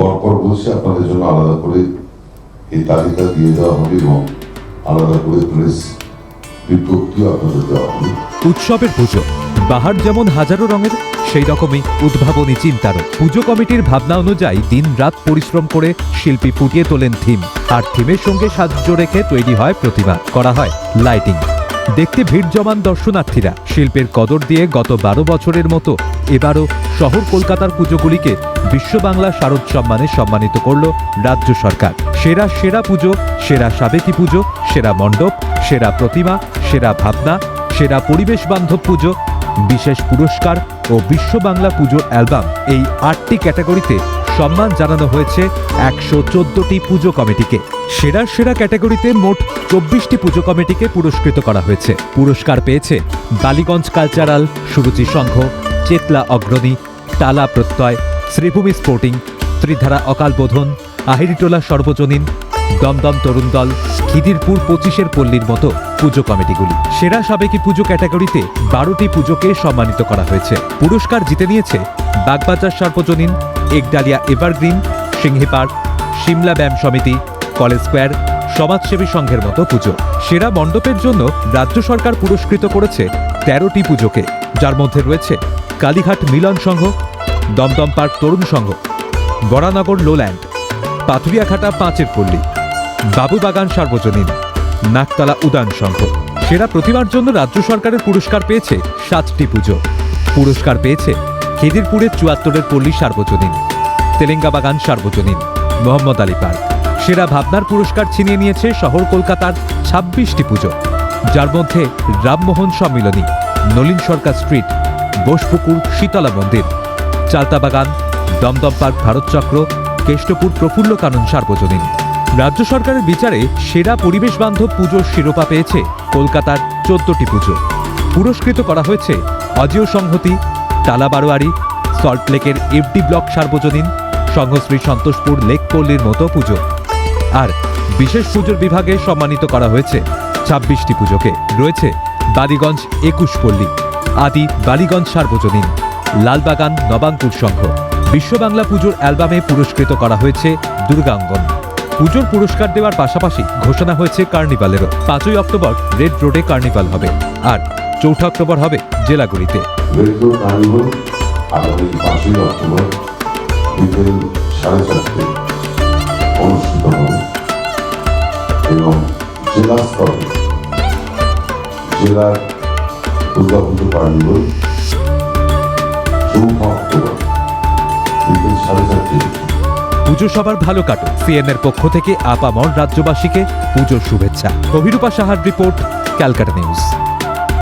পরপর বলছি, আপনাদের জন্য আলাদা করে এই তালিকা দিয়ে দেওয়া হবে এবং আলাদা করে প্রেস বিজ্ঞপ্তিও আপনাদের দেওয়া হবে। উৎসবের পুজো। বাহার যেমন হাজারো রঙের, সেই রকমই উদ্ভাবনী চিন্তারও। পুজো কমিটির ভাবনা অনুযায়ী দিন রাত পরিশ্রম করে শিল্পী ফুটিয়ে তোলেন থিম। আর থিমের সঙ্গে সাহায্য রেখে তৈরি হয় প্রতিমা। করা হয় লাইটিং। দেখতে ভিড় জমান দর্শনার্থীরা। শিল্পের কদর দিয়ে গত বারো বছরের মতো এবারও শহর কলকাতার পুজোগুলিকে বিশ্ব বাংলা শারদ সম্মানে সম্মানিত করল রাজ্য সরকার। সেরা সেরা পুজো, সেরা সাবেকি পুজো, সেরা মণ্ডপ, সেরা প্রতিমা, সেরা ভাবনা, সেরা পরিবেশ বান্ধব পুজো, বিশেষ পুরস্কার ও বিশ্ব বাংলা পুজোর অ্যালবাম এই আটটি ক্যাটাগরিতে সম্মান জানানো হয়েছে একশো চোদ্দটি পুজো কমিটিকে। সেরা সেরা ক্যাটাগরিতে মোট চব্বিশটি পুজো কমিটিকে পুরস্কৃত করা হয়েছে। পুরস্কার পেয়েছে বালিগঞ্জ কালচারাল সুরুচি সংঘ, চেতলা অগ্রণী, টালা প্রত্যয়, শ্রীভূমি স্পোর্টিং, ত্রিধারা অকালবোধন আহিরিটোলা সর্বজনীন, দমদম তরুণ দল, খিদিরপুর পঁচিশের পল্লীর মতো পুজো কমিটিগুলি। সেরা সাবেকি পুজো ক্যাটাগরিতে বারোটি পুজোকে সম্মানিত করা হয়েছে। পুরস্কার জিতে নিয়েছে Bagbazar Sarbojanin Ekdalia evergreen, Singhi park Simla Byayam Samiti, college square, সমাজসেবী সংঘের মতো পুজো। সেরা মণ্ডপের জন্য রাজ্য সরকার পুরস্কৃত করেছে তেরোটি পুজোকে। যার মধ্যে রয়েছে কালীঘাট মিলন সংঘ, দমদম পার্ক তরুণ সংঘ, বরানগর লোল্যান্ড, পাথুরিয়াঘাটা পাঁচের পল্লী, বাবুবাগান সার্বজনীন, নাকতলা উদান সংঘ। সেরা প্রতিমার জন্য রাজ্য সরকারের পুরস্কার পেয়েছে সাতটি পুজো। পুরস্কার পেয়েছে খিদিরপুরের চুয়াত্তরের পল্লী সার্বজনীন তেলেঙ্গাবাগান সার্বজনীন, মোহাম্মদ আলী পার্ক। সেরা ভাবনার পুরস্কার ছিনিয়ে নিয়েছে শহর কলকাতার ছাব্বিশটি পুজো। যার মধ্যে রামমোহন সম্মিলনী, নলিন সরকার স্ট্রিট, বোসপুকুর, শীতলা মন্দির চালতাবাগান দমদম পার্ক ভারতচক্র কেষ্টপুর প্রফুল্ল কানন সার্বজনীন। রাজ্য সরকারের বিচারে সেরা পরিবেশ বান্ধব পুজোর শিরোপা পেয়েছে কলকাতার চোদ্দটি পুজো। পুরস্কৃত করা হয়েছে অজিও সংহতি টালা বারোয়ারি সল্টলেকের এফডি ব্লক সার্বজনীন সংঘশ্রী সন্তোষপুর লেক পল্লীর মতো পুজো। আর বিশেষ পুজোর বিভাগে সম্মানিত করা হয়েছে ছাব্বিশটি পুজোকে। রয়েছে বালিগঞ্জ একুশ পল্লী, আদি বালিগঞ্জ সার্বজনীন, লালবাগান নবাঙ্কুর সংঘ। বিশ্ব বাংলা পুজোর অ্যালবামে পুরস্কৃত করা হয়েছে দুর্গাঙ্গন। পুজোর পুরস্কার দেওয়ার পাশাপাশি ঘোষণা হয়েছে কার্নিভালেরও। পাঁচই অক্টোবর রেড রোডে কার্নিভাল হবে। আর চৌঠা অক্টোবর হবে জেলাগুলিতে। রেডিও কার্নিভাল আগামী পাঁচই অক্টোবর বিকেল সাড়ে চারটে অনুষ্ঠিত হবে এবং জেলা স্তরে জেলার দুর্গাপুজো কার্নিভাল চৌঠা অক্টোবর বিকেল সাড়ে চারটে। পুজো সবার ভালো কাটো সিএনএর পক্ষ থেকে আপামর রাজ্যবাসীকে পুজোর শুভেচ্ছা। অভিরূপা সাহার রিপোর্ট ক্যালকাটা নিউজ।